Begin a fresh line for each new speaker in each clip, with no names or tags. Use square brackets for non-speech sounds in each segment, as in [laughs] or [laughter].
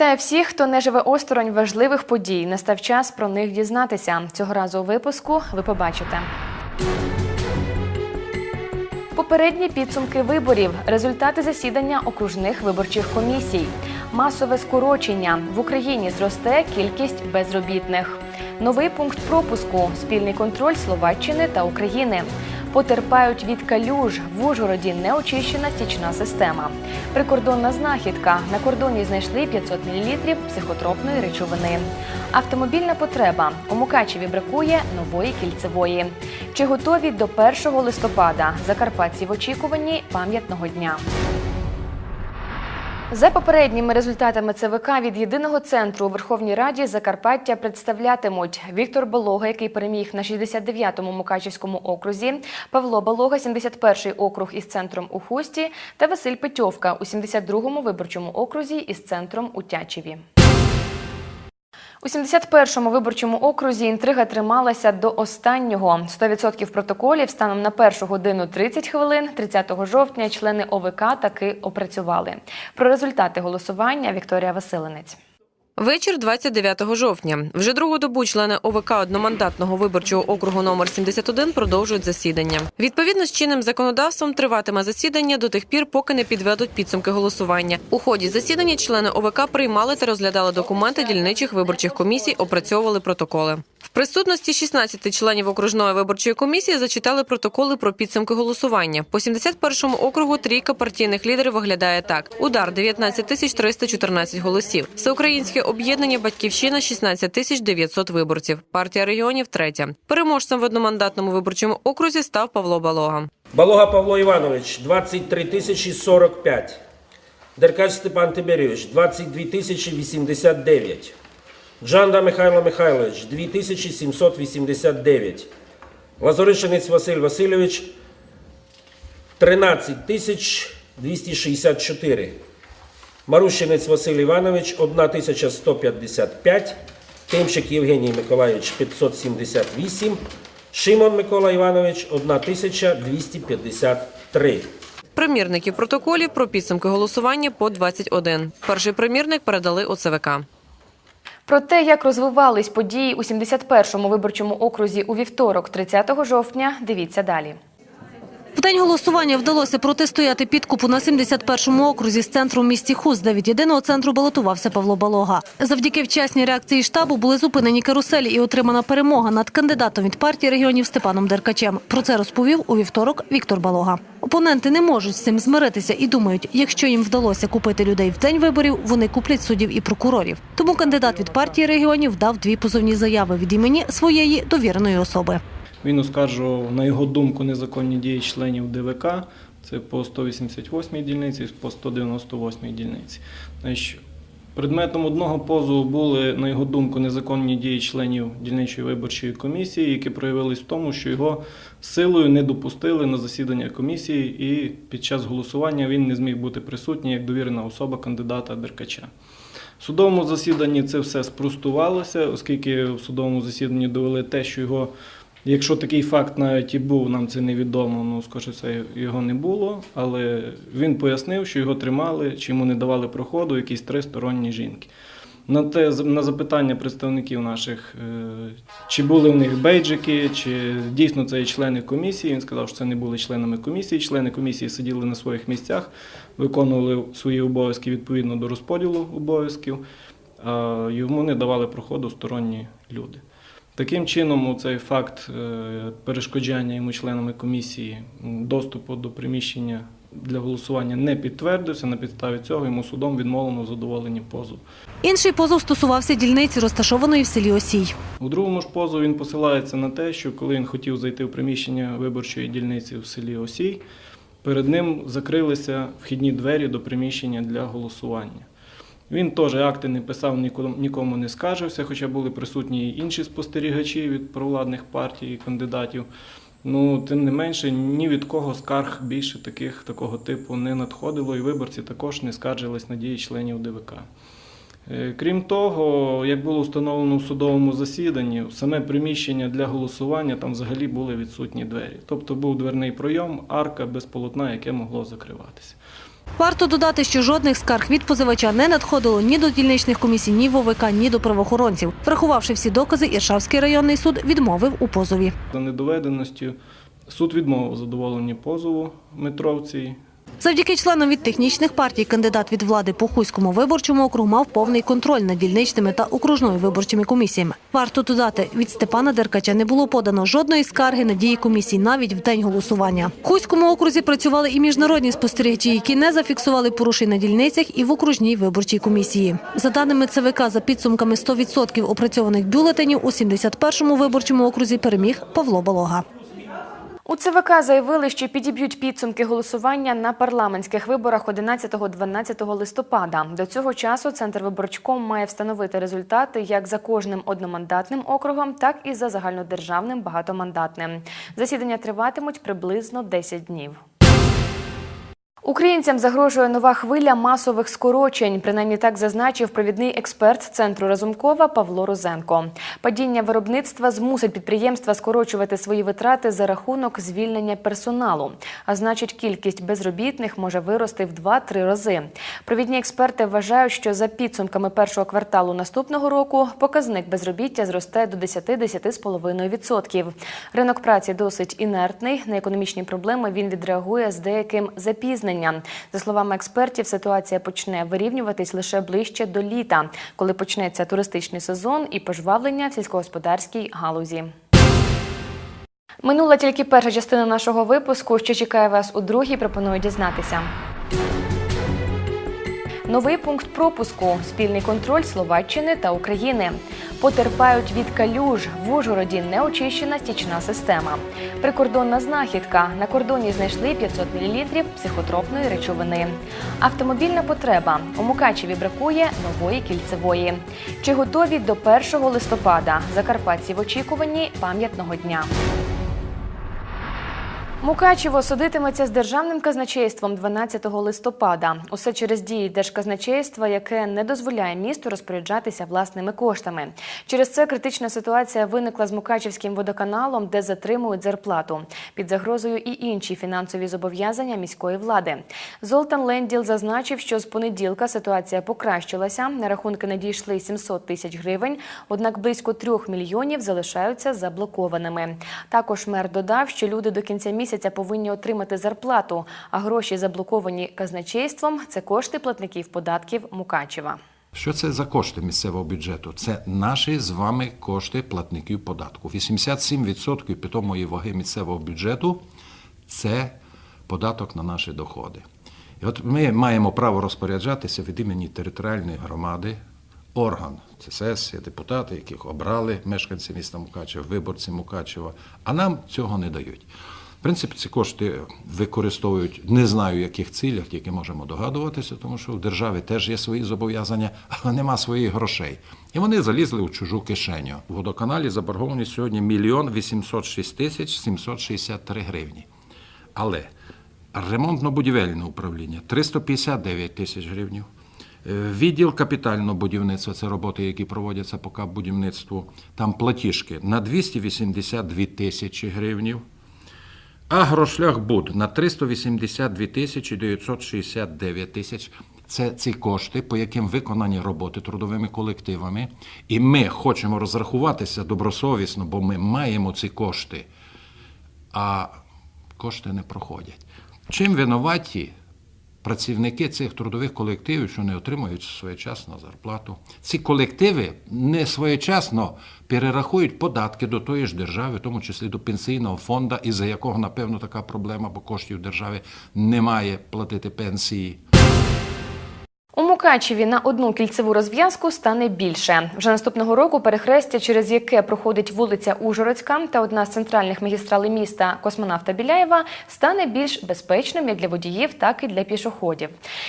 Вітаю всіх, хто не живе осторонь важливих подій. Настав час про них дізнатися. Цього разу у випуску ви побачите. Попередні підсумки виборів, результати засідання окружних виборчих комісій, масове скорочення в Україні зросте кількість безробітних. Новий пункт пропуску, спільний контроль Словаччини та України. Потерпають від калюж в Ужгороді неочищена стічна система. Прикордонна знахідка. На кордоні знайшли 500 мл психотропної речовини. Автомобільна потреба. У Мукачеві бракує нової кільцевої. Чи готові до 1 листопада? Закарпатці в очікуванні пам'ятного дня. За попередніми результатами ЦВК від єдиного центру у Верховній Раді Закарпаття представлятимуть Віктор Болога, який переміг на 69-му Мукачівському окрузі, Павло Болога, 71-й округ із центром у Хусті, та Василь Петьовка у 72-му виборчому окрузі із центром у Тячеві. У 71-му виборчому окрузі інтрига трималася до останнього. 100% протоколів станом на першу годину 30 хвилин 30 жовтня члени ОВК таки опрацювали. Про результати голосування Вікторія Василинець.
Вечір 29 жовтня. Вже другу добу члени ОВК одномандатного виборчого округу номер 71 продовжують засідання. Відповідно з чинним законодавством триватиме засідання до тих пір, поки не підведуть підсумки голосування. У ході засідання члени ОВК приймали та розглядали документи дільничих виборчих комісій, опрацьовували протоколи. В присутності 16 членів окружної виборчої комісії зачитали протоколи про підсумки голосування. По 71-му округу трійка партійних лідерів виглядає так: удар 19 тисяч 314 голосів. Всеукраїнське об'єднання Батьківщина 16 тисяч 900 виборців. Партія регіонів третя. Переможцем в одномандатному виборчому окрузі став Павло Балога.
Балога Павло Іванович 23 тисячі 45. Деркач Степан Тиберійович 22 тисячі 89. Джанда Михайло Михайлович 2789. Лазоришинець Василь Васильович 13 264. Марущинець Василь Іванович 1155. Тимчик Євгеній Миколайович 578. Шимон Микола Іванович 1253.
Примірників протоколів про підсумки голосування по 21. Перший примірник передали у ЦВК.
Про те, як розвивались події у 71-му виборчому окрузі у вівторок, 30 жовтня, дивіться далі.
В день голосування вдалося протистояти підкупу на 71-му окрузі з центру в місті Хуст, де від єдиного центру балотувався Павло Балога. Завдяки вчасній реакції штабу були зупинені каруселі і отримана перемога над кандидатом від партії регіонів Степаном Деркачем. Про це розповів у вівторок Віктор Балога. Опоненти не можуть з цим змиритися і думають, якщо їм вдалося купити людей в день виборів, вони куплять суддів і прокурорів. Тому кандидат від партії регіонів дав дві позовні заяви від імені своєї довіреної особи.
Він оскаржував, на його думку, незаконні дії членів ДВК. Це по 188 дільниці, по 198 дільниці. Предметом одного позову були, на його думку, незаконні дії членів дільничої виборчої комісії, які проявились в тому, що його силою не допустили на засідання комісії, і під час голосування він не зміг бути присутній як довірена особа кандидата Деркача. В судовому засіданні це все спростувалося, оскільки в судовому засіданні довели те, що його Якщо такий факт навіть і був, нам це невідомо, ну скоріше все його не було. Але він пояснив, що його тримали, чи йому не давали проходу якісь три сторонні жінки. На те на запитання представників наших, е, чи були в них бейджики, чи дійсно це є члени комісії. Він сказав, що це не були членами комісії. Члени комісії сиділи на своїх місцях, виконували свої обов'язки відповідно до розподілу обов'язків, а йому не давали проходу сторонні люди. Таким чином, цей факт е, перешкоджання йому членами комісії доступу до приміщення для голосування не підтвердився. На підставі цього йому судом відмовлено задоволені позов.
Інший позов стосувався дільниці, розташованої в селі Осій.
У другому ж позові він посилається на те, що коли він хотів зайти в приміщення виборчої дільниці в селі Осій, перед ним закрилися вхідні двері до приміщення для голосування. Він теж акти не писав, нікому не скаржився, хоча були присутні і інші спостерігачі від провладних партій і кандидатів. Ну, тим не менше, ні від кого скарг більше таких такого типу не надходило, і виборці також не скаржились на дії членів ДВК. Е, крім того, як було встановлено в судовому засіданні, саме приміщення для голосування там взагалі були відсутні двері. Тобто був дверний пройом, арка без полотна, яке могло закриватися.
Варто додати, що жодних скарг від позивача не надходило ні до дільничних комісій, ні в ОВК, ні до правоохоронців. Врахувавши всі докази, Іршавський районний суд відмовив у позові.
За недоведеністю суд відмовив задоволення позову Метровці.
Завдяки членам від технічних партій кандидат від влади по Хуському виборчому округу мав повний контроль над дільничними та окружною виборчими комісіями. Варто додати, від Степана Деркача не було подано жодної скарги на дії комісій навіть в день голосування. В Хуському окрузі працювали і міжнародні спостерігачі, які не зафіксували порушень на дільницях і в окружній виборчій комісії. За даними ЦВК, за підсумками 100% опрацьованих бюлетенів у 71-му виборчому окрузі переміг Павло Балога.
У ЦВК заявили, що підіб'ють підсумки голосування на парламентських виборах 11-12 листопада. До цього часу Центр виборчком має встановити результати як за кожним одномандатним округом, так і за загальнодержавним багатомандатним. Засідання триватимуть приблизно 10 днів. Українцям загрожує нова хвиля масових скорочень. Принаймні так зазначив провідний експерт центру Разумкова Павло Розенко. Падіння виробництва змусить підприємства скорочувати свої витрати за рахунок звільнення персоналу. А значить, кількість безробітних може вирости в 2-3 рази. Провідні експерти вважають, що за підсумками першого кварталу наступного року показник безробіття зросте до 10-10,5%. Ринок праці досить інертний. На економічні проблеми він відреагує з деяким запізненням. За словами експертів, ситуація почне вирівнюватись лише ближче до літа, коли почнеться туристичний сезон і пожвавлення в сільськогосподарській галузі. Минула тільки перша частина нашого випуску. Що чекає вас у другій, пропоную дізнатися. Новий пункт пропуску спільний контроль Словаччини та України. Потерпають від калюж. В Ужгороді неочищена стічна система. Прикордонна знахідка. На кордоні знайшли 500 мл психотропної речовини. Автомобільна потреба. У Мукачеві бракує нової кільцевої. Чи готові до 1 листопада? Закарпатці в очікуванні пам'ятного дня. Мукачево судитиметься з державним казначейством 12 листопада. Усе через дії держказначейства, яке не дозволяє місту розпоряджатися власними коштами. Через це критична ситуація виникла з Мукачевським водоканалом, де затримують зарплату. Під загрозою і інші фінансові зобов'язання міської влади. Золтан Ленділ зазначив, що з понеділка ситуація покращилася. На рахунки надійшли 700 тисяч гривень, однак близько трьох мільйонів залишаються заблокованими. Також мер додав, що люди до кінця місяця повинні отримати зарплату, а гроші, заблоковані казначейством, це кошти платників податків Мукачева.
Що це за кошти місцевого бюджету? Це наші з вами кошти платників податку. 87% питомої ваги місцевого бюджету це податок на наші доходи. І от ми маємо право розпоряджатися від імені територіальної громади, орган, це депутати, яких обрали мешканці міста Мукачева, виборці Мукачева, а нам цього не дають. В принципі, ці кошти використовують не знаю в яких цілях, тільки можемо догадуватися, тому що в державі теж є свої зобов'язання, [laughs] але нема своїх грошей. І вони залізли в чужу кишеню. У водоканалі заборгованість сьогодні мільйон 806 тисяч 763 гривні. Але ремонтно-будівельне управління 359 тисяч гривень. Відділ капітального будівництва це роботи, які проводяться по капбудівництву. Там платіжки на 282 тисячі гривень. Агрошляхбуд на 382 тисячі 969 тисяч. Це ці кошти, по яким виконані роботи трудовими колективами. І ми хочемо розрахуватися добросовісно, бо ми маємо ці кошти, а кошти не проходять. Чим винуваті працівники цих трудових колективів, що не отримують своєчасно зарплату? Ці колективи не своєчасно перерахують податки до тої ж держави, в тому числі до пенсійного фонду, із-за якого, напевно, така проблема, бо коштів держави немає платити пенсії.
Мукачеві на одну кільцеву розв'язку стане більше. Вже наступного року перехрестя, через яке проходить вулиця Ужгородська та одна з центральних магістралей міста Космонавта Біляєва, стане більш безпечним як для водіїв, так і для пішоходів.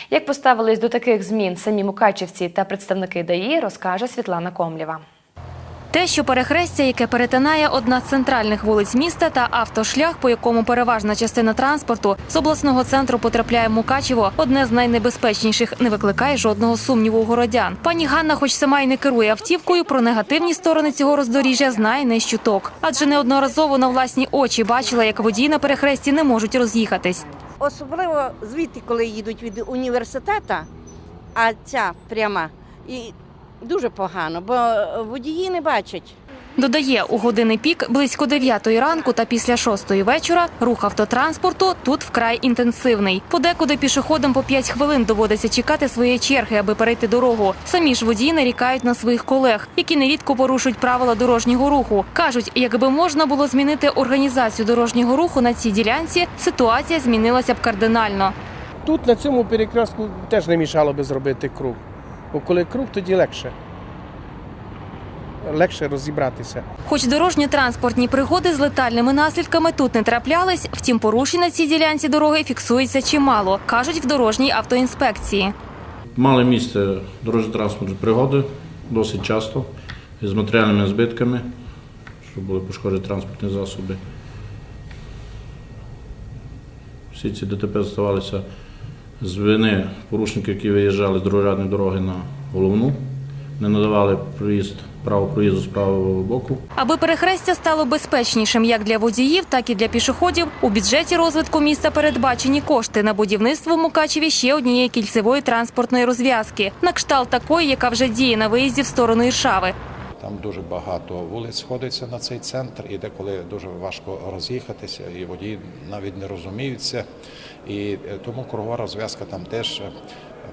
Як поставились до таких змін самі мукачевці та представники ДАІ, розкаже Світлана Комлєва.
Те, що перехрестя, яке перетинає одна з центральних вулиць міста та автошлях, по якому переважна частина транспорту з обласного центру потрапляє Мукачево, одне з найнебезпечніших, не викликає жодного сумніву у городян. Пані Ганна, хоч сама й не керує автівкою, про негативні сторони цього роздоріжжя знає не з чуток, адже неодноразово на власні очі бачила, як водії на перехресті не можуть роз'їхатись.
особливо звідти, коли їдуть від університету, а ця пряма, і дуже погано, бо водії не бачать.
Додає, у години пік близько 9 ранку та після 6 вечора рух автотранспорту тут вкрай інтенсивний. Подекуди пішоходам по 5 хвилин доводиться чекати своєї черги, аби перейти дорогу. Самі ж водії нарікають на своїх колег, які нерідко порушують правила дорожнього руху. кажуть, якби можна було змінити організацію дорожнього руху на цій ділянці, ситуація змінилася б кардинально.
Тут на цьому перекрестку теж не мішало би зробити круг. Бо коли круг, тоді легше. Легше розібратися.
Хоч дорожньо-транспортні пригоди з летальними наслідками тут не траплялись, втім порушень на цій ділянці дороги фіксується чимало, кажуть в дорожній автоінспекції.
Мали місце дорожньо-транспортні пригоди досить часто з матеріальними збитками, що були пошкоджені транспортні засоби. Всі ці ДТП ставалися з вини порушників, які виїжджали з другорядної дороги на головну, не надавали проїзд, право проїзду з правого боку.
Аби перехрестя стало безпечнішим як для водіїв, так і для пішоходів, у бюджеті розвитку міста передбачені кошти на будівництво в Мукачеві ще однієї кільцевої транспортної розв'язки, на кшталт такої, яка вже діє на виїзді в сторону Іршави.
Там дуже багато вулиць сходиться на цей центр, і деколи дуже важко роз'їхатися, і водії навіть не розуміються. І е, тому кругова розв'язка там теж, е,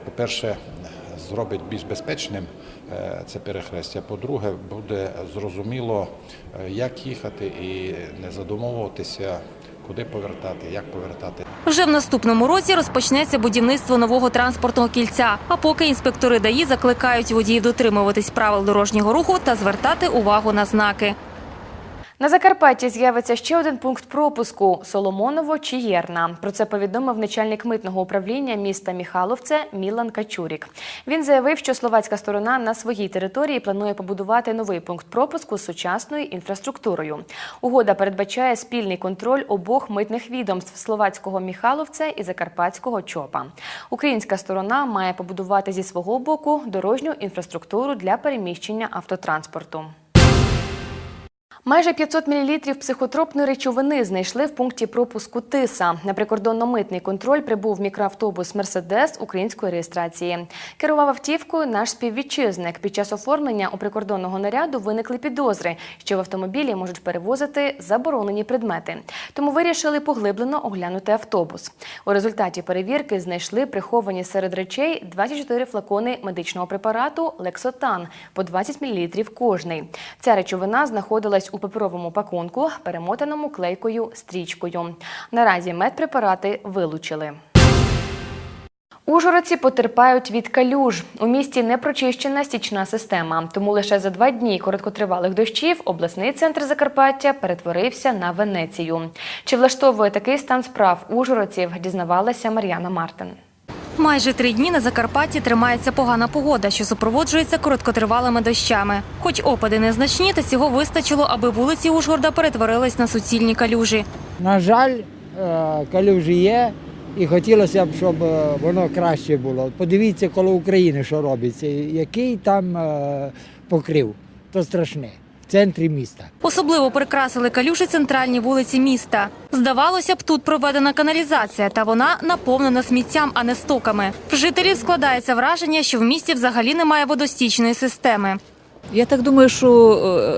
по-перше, зробить більш безпечним е, це перехрестя. По-друге, буде зрозуміло, як їхати і не задумовуватися, куди повертати, як повертати.
Вже в наступному році розпочнеться будівництво нового транспортного кільця. А поки інспектори ДАІ закликають водіїв дотримуватись правил дорожнього руху та звертати увагу на знаки.
На Закарпатті з'явиться ще один пункт пропуску Соломоново чи Єрна. Про це повідомив начальник митного управління міста Міхаловце Мілан Качурік. Він заявив, що словацька сторона на своїй території планує побудувати новий пункт пропуску з сучасною інфраструктурою. Угода передбачає спільний контроль обох митних відомств словацького Міхаловце і закарпатського ЧОПа. Українська сторона має побудувати зі свого боку дорожню інфраструктуру для переміщення автотранспорту. Майже 500 мл психотропної речовини знайшли в пункті пропуску Тиса. На прикордонно-митний контроль прибув мікроавтобус Мерседес української реєстрації. Керував автівкою наш співвітчизник. Під час оформлення у прикордонного наряду виникли підозри, що в автомобілі можуть перевозити заборонені предмети. Тому вирішили поглиблено оглянути автобус. У результаті перевірки знайшли приховані серед речей 24 флакони медичного препарату Лексотан по 20 мл кожний. Ця речовина знаходилась у паперовому пакунку, перемотаному клейкою стрічкою. Наразі медпрепарати вилучили. Ужгородці потерпають від калюж. У місті не прочищена стічна система, тому лише за два дні короткотривалих дощів обласний центр Закарпаття перетворився на Венецію. Чи влаштовує такий стан справ ужгородців, дізнавалася Мар'яна Мартин.
Майже три дні на Закарпатті тримається погана погода, що супроводжується короткотривалими дощами. Хоч опади незначні, та цього вистачило, аби вулиці Ужгорода перетворились на суцільні калюжі.
На жаль, е, калюжі є, і хотілося б, щоб е, воно краще було. Подивіться, коло України, що робиться, який там е, покрив, то страшне. Центрі міста.
Особливо прикрасили калюжі центральні вулиці міста. Здавалося б, тут проведена каналізація, та вона наповнена сміттям, а не стоками. В жителів складається враження, що в місті взагалі немає водостічної системи.
Я так думаю, що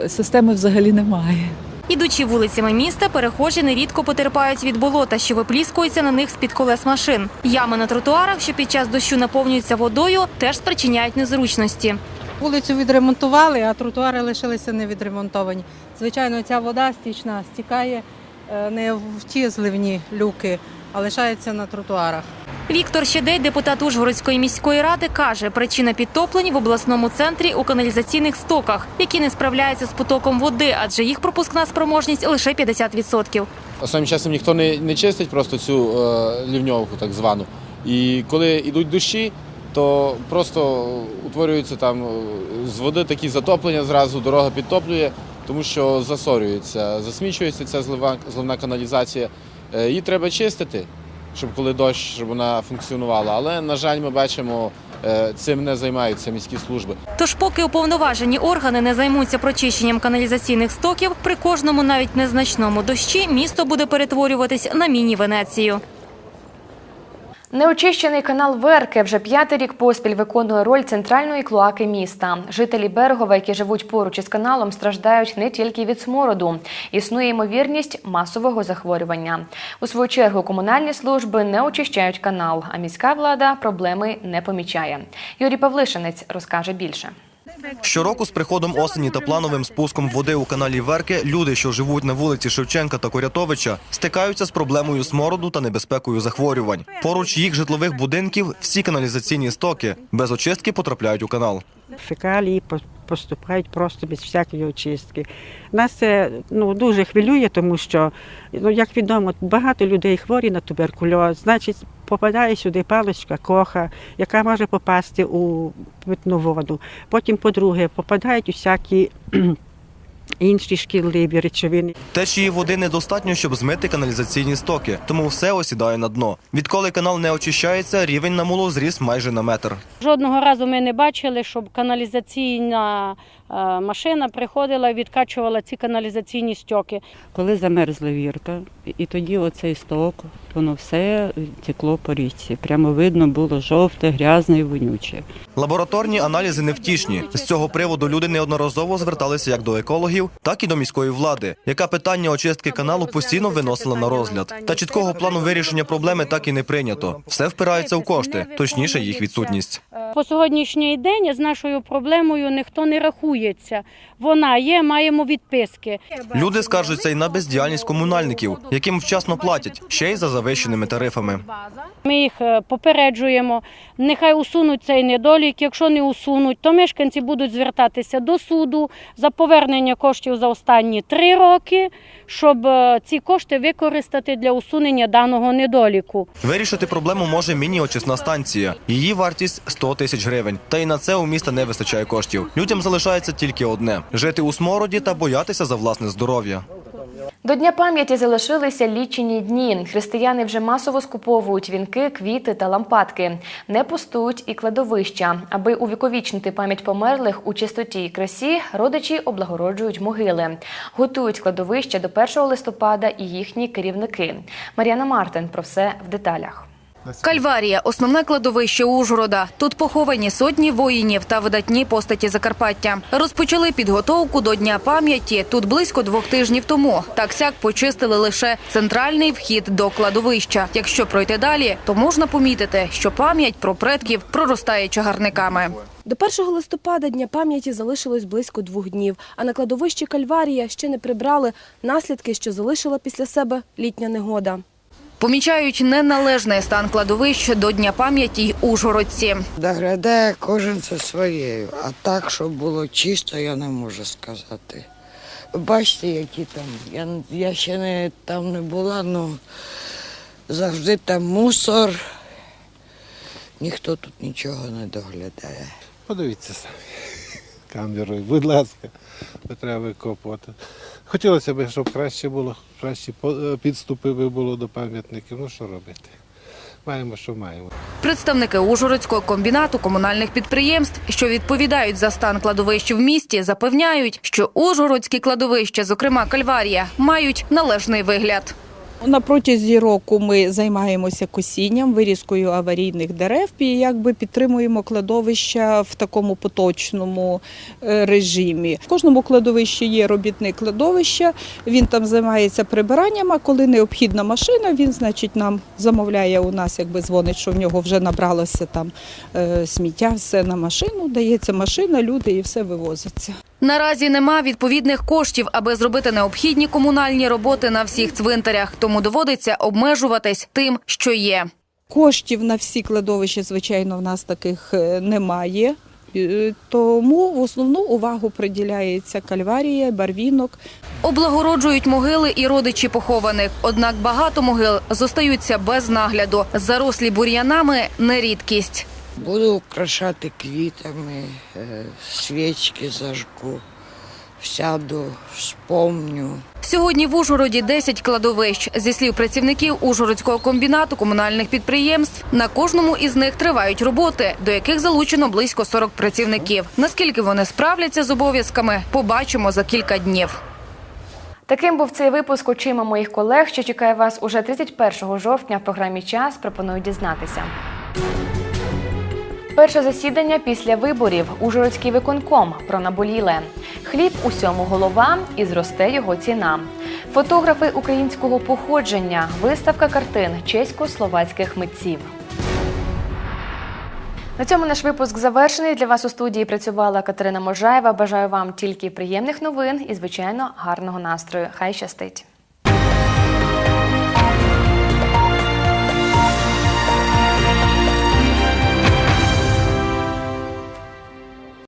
е, системи взагалі немає.
Ідучи вулицями міста, перехожі нерідко потерпають від болота, що випліскується на них з-під колес машин. Ями на тротуарах, що під час дощу наповнюються водою, теж спричиняють незручності.
Вулицю відремонтували, а тротуари лишилися невідремонтовані. Звичайно, ця вода стічна стікає е, не в ті зливні люки, а лишається на тротуарах.
Віктор Щедей, депутат Ужгородської міської ради, каже, причина підтоплень в обласному центрі у каналізаційних стоках, які не справляються з потоком води, адже їх пропускна спроможність лише 50%.
Останнім часом ніхто не, не чистить просто цю е, лівньовку, так звану. І коли йдуть дощі, то просто утворюються там е, з води такі затоплення зразу, дорога підтоплює, тому що засорюється, засмічується ця злива, зливна каналізація. Е, її треба чистити, щоб коли дощ, щоб вона функціонувала. Але, на жаль, ми бачимо, е, цим не займаються міські служби.
Тож, поки уповноважені органи не займуться прочищенням каналізаційних стоків, при кожному навіть незначному дощі місто буде перетворюватись на міні-Венецію.
Неочищений канал Верке вже п'ятий рік поспіль виконує роль центральної клоаки міста. Жителі Берегова, які живуть поруч із каналом, страждають не тільки від смороду. Існує ймовірність масового захворювання. У свою чергу комунальні служби не очищають канал, а міська влада проблеми не помічає. Юрій Павлишинець розкаже більше.
Щороку з приходом осені та плановим спуском води у каналі Верки люди, що живуть на вулиці Шевченка та Корятовича, стикаються з проблемою смороду та небезпекою захворювань. Поруч їх житлових будинків всі каналізаційні стоки без очистки потрапляють у канал.
Фекалії поступають просто без всякої очистки. Нас це ну, дуже хвилює, тому що, ну, як відомо, багато людей хворі на туберкульоз, значить, попадає сюди паличка коха, яка може попасти у питну воду. Потім, по-друге, попадають усякі [clears throat] інші шкідливі речовини.
Течії води недостатньо, щоб змити каналізаційні стоки, тому все осідає на дно. Відколи канал не очищається, рівень намулу зріс майже на метр.
Жодного разу ми не бачили, щоб каналізаційна машина приходила і відкачувала ці каналізаційні стьоки.
Коли замерзла вірка, і тоді оцей сток, воно все текло по річці. Прямо видно було жовте, грязне і вонюче.
Лабораторні аналізи невтішні. З цього приводу люди неодноразово зверталися як до екологів, так і до міської влади, яка питання очистки каналу постійно виносила на розгляд. Та чіткого плану вирішення проблеми так і не прийнято. Все впирається в кошти, точніше їх відсутність.
По сьогоднішній день з нашою проблемою ніхто не рахується. Вона є, маємо відписки.
Люди скаржаться й на бездіяльність комунальників, яким вчасно платять, ще й за завищеними тарифами.
Ми їх е, попереджуємо. Нехай усунуть цей недолік. Якщо не усунуть, то мешканці будуть звертатися до суду за повернення коштів за останні три роки, щоб е, ці кошти використати для усунення даного недоліку.
Вирішити проблему може міні-очисна станція. Її вартість 100 тисяч гривень. Та й на це у міста не вистачає коштів. Людям залишається тільки одне жити у смороді та боятися за власне здоров'я.
До Дня пам'яті залишилися лічені дні. Християни вже масово скуповують вінки, квіти та лампадки. Не пустують і кладовища. Аби увіковічнити пам'ять померлих у чистоті і красі, родичі облагороджують могили. Готують кладовища до 1 листопада і їхні керівники. Мар'яна Мартин про все в деталях.
Кальварія основне кладовище Ужгорода. Тут поховані сотні воїнів та видатні постаті Закарпаття. Розпочали підготовку до Дня пам'яті тут близько двох тижнів тому. Так сяк почистили лише центральний вхід до кладовища. Якщо пройти далі, то можна помітити, що пам'ять про предків проростає чагарниками.
До 1 листопада Дня пам'яті залишилось близько двох днів, а на кладовищі Кальварія ще не прибрали наслідки, що залишила після себе літня негода.
Помічають неналежний стан кладовищ до Дня пам'яті й ужгородці.
Доглядає кожен за своєю, а так, щоб було чисто, я не можу сказати. Бачите, які там. Я, я ще не, там не була, але завжди там мусор. Ніхто тут нічого не доглядає.
Подивіться самі камерою, будь ласка, треба викопувати. Хотілося б, щоб краще було, кращі е, підступи би було до пам'ятників. Ну що робити? Маємо, що маємо.
Представники Ужгородського комбінату комунальних підприємств, що відповідають за стан кладовищ в місті, запевняють, що ужгородські кладовища, зокрема Кальварія, мають належний вигляд.
На протязі року ми займаємося косінням, вирізкою аварійних дерев і якби підтримуємо кладовища в такому поточному е, режимі. В кожному кладовищі є робітник кладовища, він там займається прибиранням, а коли необхідна машина, він, значить, нам замовляє у нас, якби дзвонить, що в нього вже набралося там е, сміття, все на машину, дається машина, люди і все вивозиться.
Наразі нема відповідних коштів, аби зробити необхідні комунальні роботи на всіх цвинтарях, тому доводиться обмежуватись тим, що є.
Коштів на всі кладовища, звичайно, в нас таких е, немає. Е, Тому в основну увагу приділяється кальварія, барвінок.
Облагороджують могили і родичі похованих. Однак багато могил зостаються без нагляду. Зарослі бур'янами не рідкість.
Буду украшати квітами, е, свічки зажгу, сяду, вспомню.
Сьогодні в Ужгороді 10 кладовищ. Зі слів працівників Ужгородського комбінату комунальних підприємств, на кожному із них тривають роботи, до яких залучено близько 40 працівників. Наскільки вони справляться з обов'язками, побачимо за кілька днів.
Таким був цей випуск очима моїх колег, що чекає вас уже 31 жовтня в програмі Час. Пропоную дізнатися. Перше засідання після виборів. Ужгородський виконком про наболіле. Хліб усьому голова і зросте його ціна. Фотографи українського походження. Виставка картин чесько-словацьких митців. На цьому наш випуск завершений. Для вас у студії працювала Катерина Можаєва. Бажаю вам тільки приємних новин і, звичайно, гарного настрою. Хай щастить!